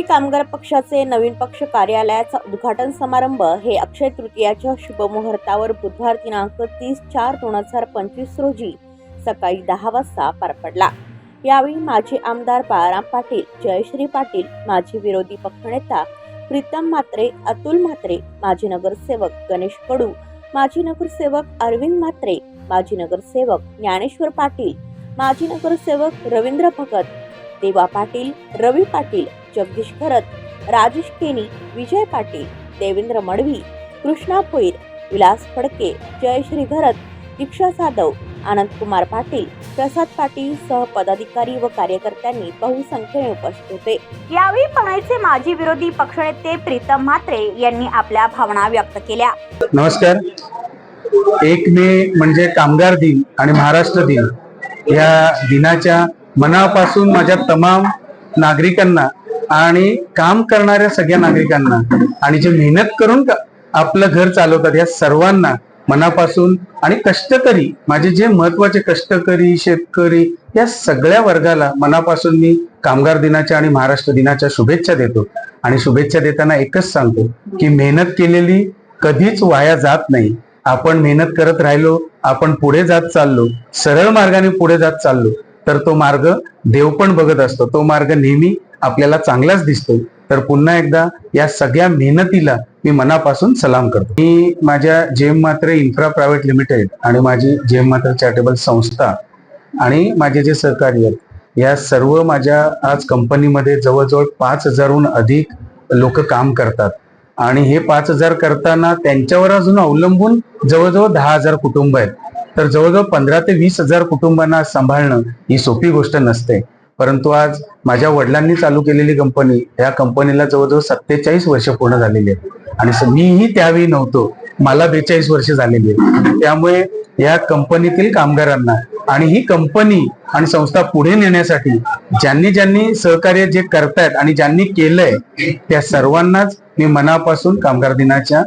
शेतकरी कामगार पक्षाचे नवीन पक्ष कार्यालयाचा उद्घाटन समारंभ हे अक्षय तृतीयाच्या शुभमुहूर्तावर बुधवार दिनांक तीस चार दोन हजार पंचवीस रोजी सकाळी दहा वाजता पार पडला. यावेळी माजी आमदार बाळाराम पाटील जयश्री पाटील माजी विरोधी पक्षनेता प्रीतम म्हात्रे अतुल म्हात्रे माजी नगरसेवक गणेश कडू माजी नगरसेवक अरविंद म्हात्रे माजी नगरसेवक ज्ञानेश्वर पाटील माजी नगरसेवक रवींद्र भगत देवा पाटील रवी पाटील जगदीश खरत राजेश केनी विजय पाटील देवेंद्र मडवी कृष्णा भोईर विलास फडके जयश्री घरत दीक्षा जाधव आनंदकुमार पाटील प्रसाद पाटील सह पदाधिकारी व कार्यकर्त्यांनी बहुसंख्येने उपस्थित होते. यावेळी पणाचे माजी विरोधी पक्षनेते प्रीतम म्हात्रे यांनी आपल्या भावना व्यक्त केल्या. नमस्कार. एक मे म्हणजे कामगार दिन आणि महाराष्ट्र दिन. या दिनाच्या मनापासून माझ्या तमाम नागरिकांना आणि काम करणाऱ्या सगळ्या नागरिकांना आणि जे मेहनत करून आपलं घर चालवतात या सर्वांना मनापासून आणि कष्टकरी माझे जे महत्त्वाचे कष्टकरी शेतकरी या सगळ्या वर्गाला मनापासून मी कामगार दिनाच्या आणि महाराष्ट्र दिनाच्या शुभेच्छा देतो. आणि शुभेच्छा देताना एकच सांगतो की मेहनत केलेली कधीच वाया जात नाही. आपण मेहनत करत राहिलो आपण पुढे जात चाललो सरळ मार्गाने पुढे जात चाललो तर तो मार्ग देव पण बघत असतो. तो मार्ग नेहमी आपल्याला चांगलाच दिसतो. तर पुन्हा एकदा या सगळ्या मेहनतीला मी मनापासून सलाम करतो. मी माझ्या जेम मात्र इन्फ्रा प्रायव्हेट लिमिटेड आणि माझी जेम मात्र चॅरिटेबल संस्था आणि माझे जे सहकारी आहेत या सर्व माझ्या आज कंपनीमध्ये जवळजवळ पाच हजारहून अधिक लोक काम करतात. आणि हे पाच हजार करताना त्यांच्यावर अजून अवलंबून जवळजवळ दहा हजार कुटुंब आहेत. तर जवळजवळ पंधरा ते वीस हजार कुटुंबांना सांभाळणं ही सोपी गोष्ट नसते. परंतु आज माझ्या वडिलांनी चालू केलेली कंपनी या कंपनीला जवळजवळ सत्तेचाळीस वर्ष पूर्ण झालेली आहे आणि मीही त्यावेळी नव्हतो. मला बेचाळीस वर्ष झालेली आहेत. त्यामुळे या कंपनीतील कामगारांना आणि ही कंपनी आणि संस्था पुढे नेण्यासाठी ज्यांनी ज्यांनी सहकार्य जे करतायत आणि ज्यांनी केलंय त्या सर्वांनाच मी मनापासून कामगार दिनाच्या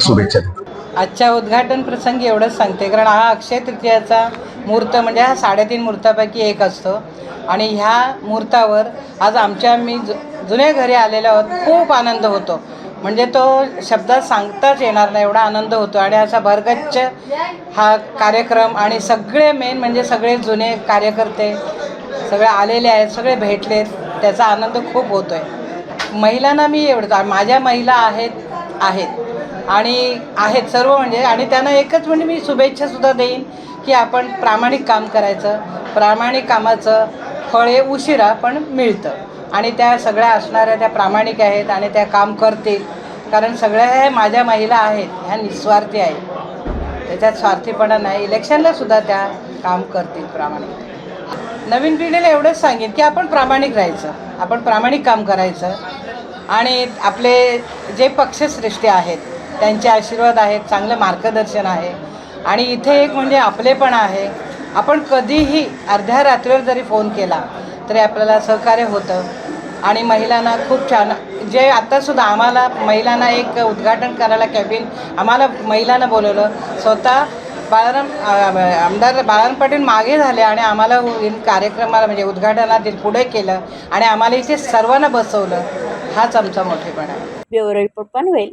शुभेच्छा देतो. आजच्या उद्घाटन प्रसंगी एवढंच सांगते कारण हा अक्षय तृतीयाचा मूर्त म्हणजे हा साडेतीन मूर्तापैकी एक असतो. आणि ह्या मुहूर्तावर आज आमच्या मी जु जुन्या घरी आलेलो आहोत खूप आनंद होतो. म्हणजे तो शब्दात सांगताच येणार नाही एवढा आनंद होतो. आणि असा भरगच्च हा कार्यक्रम आणि सगळे मेन म्हणजे सगळे जुने कार्यकर्ते सगळे आलेले आहेत सगळे भेटलेत त्याचा आनंद खूप होतो आहे महिलांना मी एवढं माझ्या महिला आहेत आहेत. आणि आहेत सर्व म्हणजे आणि त्यांना एकच म्हणजे मी शुभेच्छासुद्धा देईन की आपण प्रामाणिक काम करायचं प्रामाणिक कामाचं फळ हे उशिरा पण मिळतं. आणि त्या सगळ्या असणाऱ्या त्या प्रामाणिक आहेत आणि त्या काम करतील. कारण सगळ्या ह्या माझ्या महिला आहेत ह्या निस्वार्थी आहेत. त्याच्यात स्वार्थीपणा नाही. इलेक्शनला सुद्धा त्या काम करतील प्रामाणिक. नवीन पिढीला एवढंच सांगेन की आपण प्रामाणिक राहायचं आपण प्रामाणिक काम करायचं. आणि आपले जे पक्षश्रेष्ठी आहेत त्यांचे आशीर्वाद आहेत चांगलं मार्गदर्शन आहे. आणि इथे एक म्हणजे आपलेपण आहे. आपण कधीही अर्ध्या रात्रीवर जरी फोन केला तरी आपल्याला सहकार्य होतं. आणि महिलांना खूप छान जे आत्तासुद्धा आम्हाला महिलांना एक उद्घाटन करायला कॅबिन आम्हाला महिलांना बोलवलं. स्वतः बाळाराम आमदार बाळाराम पाटील मागे झाले आणि आम्हाला इन कार्यक्रमाला म्हणजे उद्घाटनातील पुढे केलं आणि आम्हाला इथे सर्वांना बसवलं. हाच आमचा मोठेपणा आहे. Bureau report Panvel.